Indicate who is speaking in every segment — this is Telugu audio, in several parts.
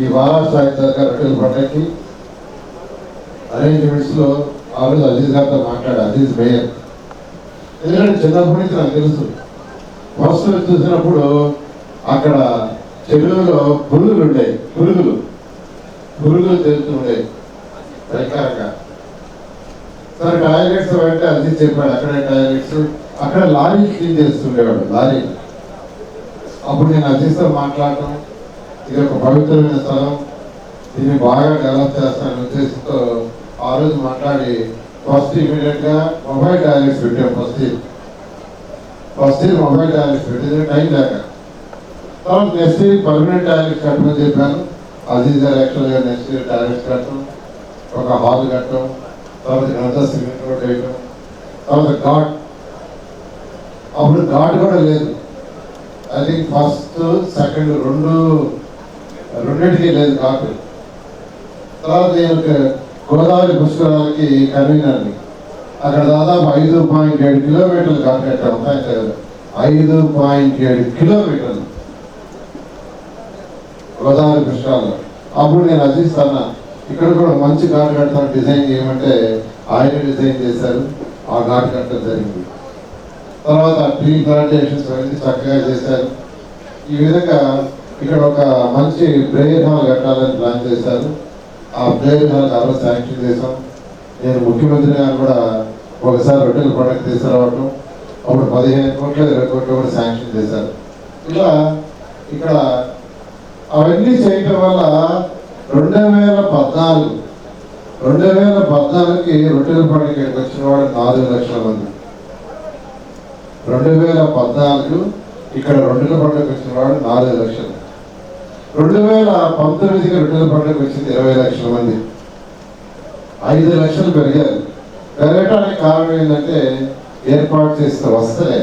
Speaker 1: ఈ బాలాసాయి దగ్గర రొట్టెల పంటకి అరేంజ్మెంట్స్లో ఆ రోజు అజీజ్ గారితో మాట్లాడు అజీజ్ మేయర్. ఎందుకంటే చిన్నప్పటి నుంచి నాకు తెలుసు. ఫస్ట్ చూసినప్పుడు అక్కడ చెరువులో పురుగులు ఉండేవి పురుగులు. పురుగులు తెలుస్తుండేవి భయంకరంగా సార్ టాయిలెట్స్ అంటే అది చెప్పాడు అక్కడే టాయిలెట్స్ అక్కడ లారీ క్లీన్ చేస్తుండేవాడు లారీ. అప్పుడు నేను అజీస్తో మాట్లాడటం ఇది ఒక పవిత్రమైన స్థలం. దీన్ని బాగా డెవలప్ చేస్తానని ఉద్దేశంతో ఆ రోజు మాట్లాడి ఫస్ట్ ఇమీడియట్గా మొబైల్ టాయిలెట్స్ పెట్టాం first first year mobile toilets పెట్టింది టైం లేక తర్వాత నెక్స్ట్ ఇయర్ పర్మనెంట్ టాయిలెట్స్ కట్టమని చెప్పాను. అది గారు యాక్చువల్గా నెక్స్ట్ ఇయర్ టాయిలెట్స్ కట్టడం ఒక హాల్ కట్టడం తర్వాత ఇదంతా సిమెంట్ రోడ్ వేయడం తర్వాత ఘాట్. అప్పుడు ఘాట్ కూడా లేదు. ఐ థింక్ ఫస్ట్ సెకండ్ రెండు రెండింటికి లేదు ఘాట్ తర్వాత నేను గోదావరి పుష్కరాలకి కన్వీనర్ని అక్కడ దాదాపు ఐదు పాయింట్ ఏడు కిలోమీటర్లు ఘాట్ ఐదు పాయింట్ ఏడు కిలోమీటర్లు. గోదావరి పుష్కరాలు అప్పుడు నేను అజిస్తాను ఇక్కడ కూడా మంచి ఘాట్ కడతాను డిజైన్ చేయమంటే ఆయన డిజైన్ చేశారు. ఆ ఘాట్ కట్టడం జరిగింది. తర్వాత ట్రీ ప్లాంటేషన్స్ అనేది చక్కగా చేశారు. ఈ విధంగా ఇక్కడ ఒక మంచి ప్రేయర్ హాల్ కట్టాలని ప్లాన్ చేశారు. ఆ ప్రేయర్ హాల్ ఆ శాంక్షన్ చేశాం. నేను ముఖ్యమంత్రి గారు కూడా ఒకసారి రొట్టెల పండుగ తీసుకురావటం అప్పుడు పదిహేను కోట్లు ఇరవై కోట్లు కూడా శాంక్షన్ చేశారు. ఇలా ఇక్కడ అవన్నీ చేయటం వల్ల రెండు వేల పద్నాలుగు రెండు వేల పద్నాలుగుకి రొట్టెల పండుగకి వచ్చిన వాడు నాలుగు లక్షల మంది. రెండు వేల పద్నాలుగు ఇక్కడ రొట్టెల పండుగ వచ్చిన వాడు నాలుగు లక్షలు. రెండు వేల పంతొమ్మిదికి రొట్టెల పండుగ వచ్చింది ఇరవై లక్షల మంది. ఐదు లక్షలు పెరిగారు పెరగటానికి కారణం ఏంటంటే ఏర్పాటు చేసిన వస్తలే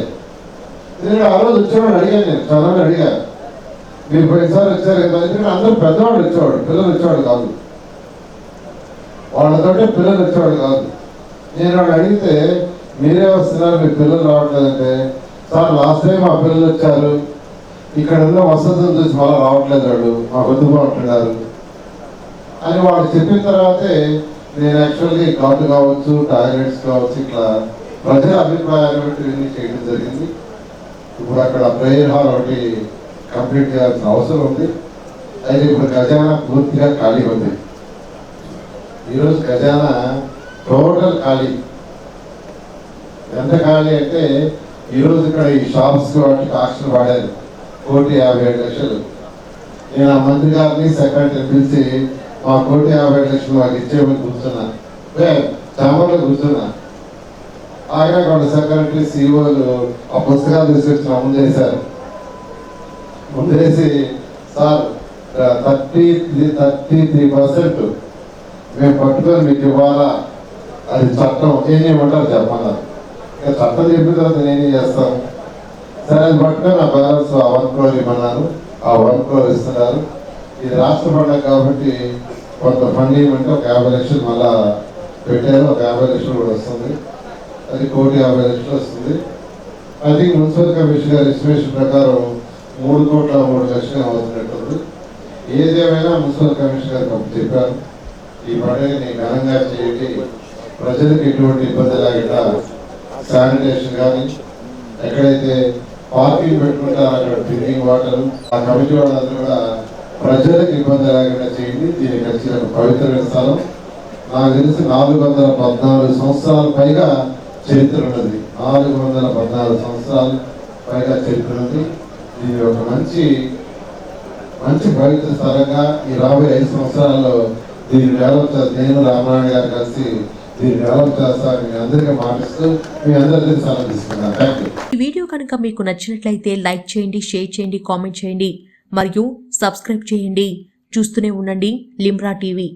Speaker 1: నేను ఆ రోజు వచ్చేవాడు అడిగాను నేను చాలా అడిగాను మీరు పోయినసారి వచ్చారు కదా ఎందుకంటే అందరూ పెద్దవాడు వచ్చేవాడు పిల్లలు వచ్చేవాడు కాదు. వాళ్ళతోటే పిల్లలు వచ్చేవాడు కాదు. నేను వాడు అడిగితే మీరే వస్తున్నారు మీ పిల్లలు రావట్లేదంటే సార్ లాస్ట్ టైం మా పిల్లలు వచ్చారు ఇక్కడ ఉన్న వసతులు చూసి వాళ్ళు రావట్లేదు వాళ్ళు మా వద్దుకుంటున్నారు అని వాళ్ళు చెప్పిన తర్వాతే నేను యాక్చువల్లీ కార్డు కావచ్చు టాయిలెట్స్ కావచ్చు ఇట్లా ప్రజల అభిప్రాయాలు ఇవన్నీ చేయడం జరిగింది. ఇప్పుడు అక్కడ ప్రేయర్ హాల్ ఒకటి కంప్లీట్ చేయాల్సిన అవసరం ఉంది. అయితే ఇప్పుడు ఖజానా పూర్తిగా ఖాళీ ఉంది. ఈరోజు ఖజానా టోటల్ ఖాళీ. ఎంత ఖాళీ అంటే ఈరోజు ఇక్కడ ఈ షాప్స్ వాటికి ఆక్షన్ వాడారు. కోటి యాభై ఏడు లక్షలు. నేను ఆ మంత్రి గారిని సెక్రటరీ పిలిచి మా కోటి యాభై ఏడు లక్షలు మాకు ఇచ్చేయమని కూర్చున్నా. చాంబర్లో కూర్చున్నా. ఆయన కూడా సెక్రటరీ సీఓలు ఆ పుస్తకాలు తీసుకొచ్చిన ముందేశారు ముందేసి sir thirty three thirty three percent మేము పట్టుకొని మీకు ఇవ్వాలా? అది చట్టం. ఏం చేయమంటారు చెప్పాలా ఇక చట్టం చెప్పిన తర్వాత నేనేం చేస్తాను సరే అది పట్టుకొని ఆ బ్యాలెన్స్ ఆ వన్ క్రోర్ ఇవ్వన్నారు ఆ వన్ క్రోర్ ఇస్తున్నారు. ఇది రాష్ట్ర పండుగ కాబట్టి కొంత ఫండ్ ఇవ్వమంటే ఒక యాభై లక్షలు మళ్ళా పెట్టారు ఒక యాభై లక్షలు కూడా వస్తుంది. అది కోటి యాభై లక్షలు వస్తుంది. ఐ థింక్ మున్సిపల్ కమిషన్ గారి ఎస్టిమేషన్ ప్రకారం మూడు కోట్ల మూడు లక్షలు అవుతున్నట్టుంది. ఏదేమైనా మున్సిపల్ కమిషన్ గారికి అప్పుడు చెప్పాను ఈ పండుగని ఘనంగా చేయండి. ప్రజలకు ఎటువంటి ఇబ్బంది లేకుండా శానిటేషన్ కానీ ఎక్కడైతే పార్కింగ్ పెట్టుకుంటారు అక్కడ డ్రింకింగ్ వాటర్ ఆ కమిటీ వాళ్ళందరూ కూడా ప్రజలకు ఇబ్బంది లేకుండా చేయండి. దీనికి ఖచ్చితంగా పవిత్రమైన స్థలం. నాకు తెలిసి నాలుగు వందల పద్నాలుగు సంవత్సరాల పైగా చరిత్ర ఉన్నది. నాలుగు వందల పద్నాలుగు సంవత్సరాలు పైగా చరిత్ర ఉంది ఇది ఒక మంచి మంచి పవిత్ర స్థలంగా ఈ రాబోయే ఐదు సంవత్సరాల్లో దీన్ని డెవలప్ చేస్తా నేను రామనారాయణ గారు కలిసి డెవలప్ మీ అందరికీ మాటిస్తూ మీ అందరికీ సలహా తీసుకున్నాను థ్యాంక్ యూ
Speaker 2: ఈ వీడియో కనుక మీకు నచ్చినట్లయితే లైక్ చేయండి షేర్ చేయండి కామెంట్ చేయండి మరియు సబ్స్క్రైబ్ చేయండి. చూస్తూనే ఉండండి లిమ్రా టీవీ.